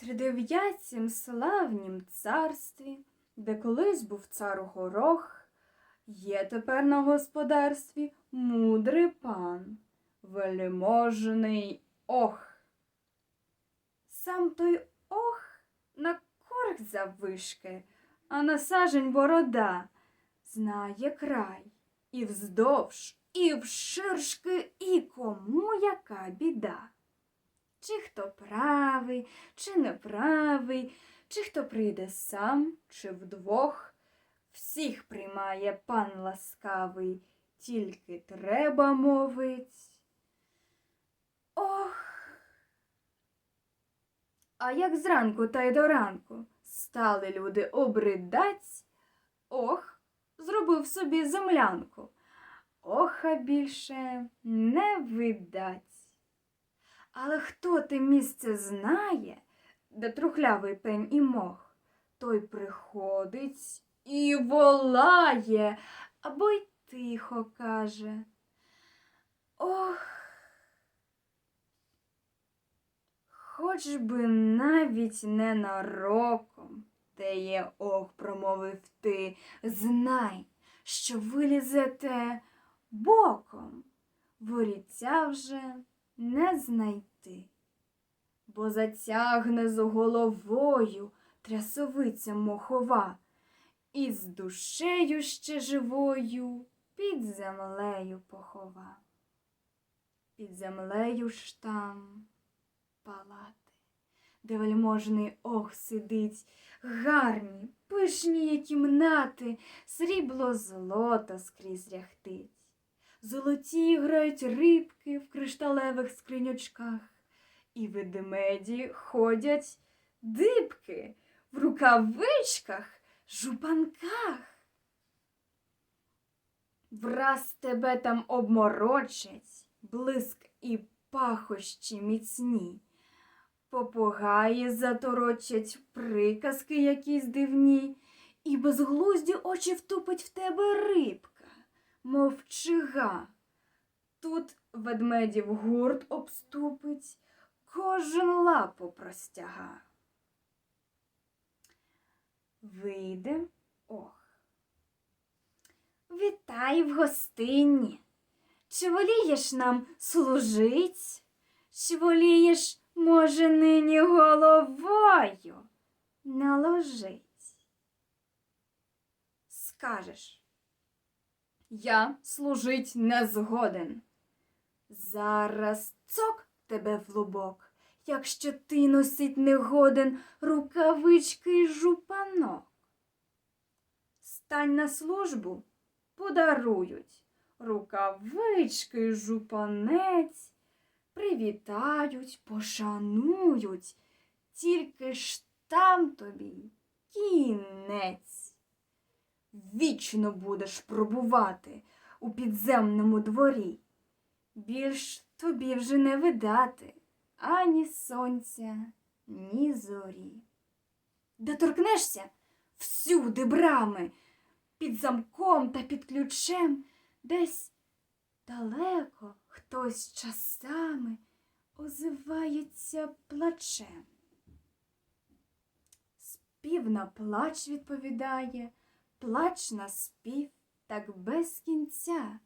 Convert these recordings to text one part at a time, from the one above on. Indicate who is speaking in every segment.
Speaker 1: тридев'ятім славнім царстві, де колись був цар горох, є тепер на господарстві мудрий пан, велеможний ох. Сам той ох на корх заввишки, а на сажень борода, знає край, і вздовж, і вширшки, і кому яка біда. Чи хто правий, чи неправий, чи хто прийде сам, чи вдвох, всіх приймає пан ласкавий, тільки треба мовить. Ох. А як зранку та й до ранку стали люди обридать, ох, зробив собі землянку. Оха більше не видать. Але хто те місце знає, де трухлявий пень і мох, той приходить і волає, або й тихо каже. Ох, хоч би навіть ненароком, те є ох, промовив ти, знай, що вилізете боком, воріця вже не знайти, бо затягне з головою трясовиця мохова, і з душею ще живою під землею похова. Під землею ж там палати, де вельможний ох сидить, гарні, пишні є кімнати, срібло злото скрізь ряхтить. Золоті грають рибки в кришталевих скриньочках, і ведмеді ходять дибки в рукавичках, жупанках. Враз тебе там обморочать, блиск і пахощі міцні. Попугаї заторочать приказки якісь дивні, і безглузді очі втупить в тебе рибка мов чига. Тут ведмедів гурт обступить, кожен лапу простяга. Вийде ох. Вітай в гостині. Чи волієш нам служить? Чи волієш, може, нині головою наложить? Скажеш. Я служить не згоден. Зараз цок тебе в лубок, якщо ти носить не годен рукавички й жупанок. Стань на службу, подарують. Рукавички й жупанець, привітають, пошанують, тільки ж там тобі кінець вічно будеш пробувати у підземному дворі. Більш тобі вже не видати ані сонця, ні зорі. Де торкнешся всюди брами, під замком та під ключем, десь далеко хтось часами озивається плачем. Спів на плач відповідає плач на спів так без кінця.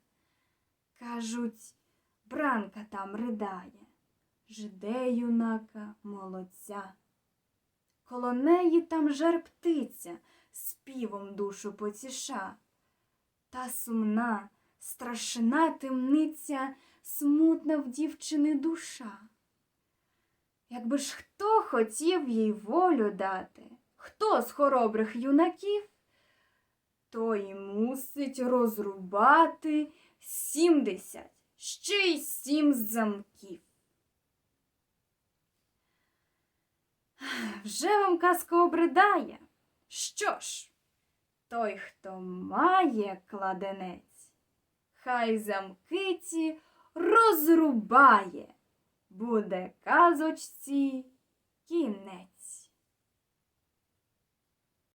Speaker 1: Кажуть, бранка там ридає, жде юнака молодця. Коло неї там жар птиця співом душу потіша. Та сумна, страшна темниця, смутна в дівчини душа. Якби ж хто хотів їй волю дати, хто з хоробрих юнаків, той мусить розрубати сімдесят, ще й сім замків. Вже вам казка обридає. Що ж, той, хто має кладенець, хай замки ці розрубає, буде казочці кінець.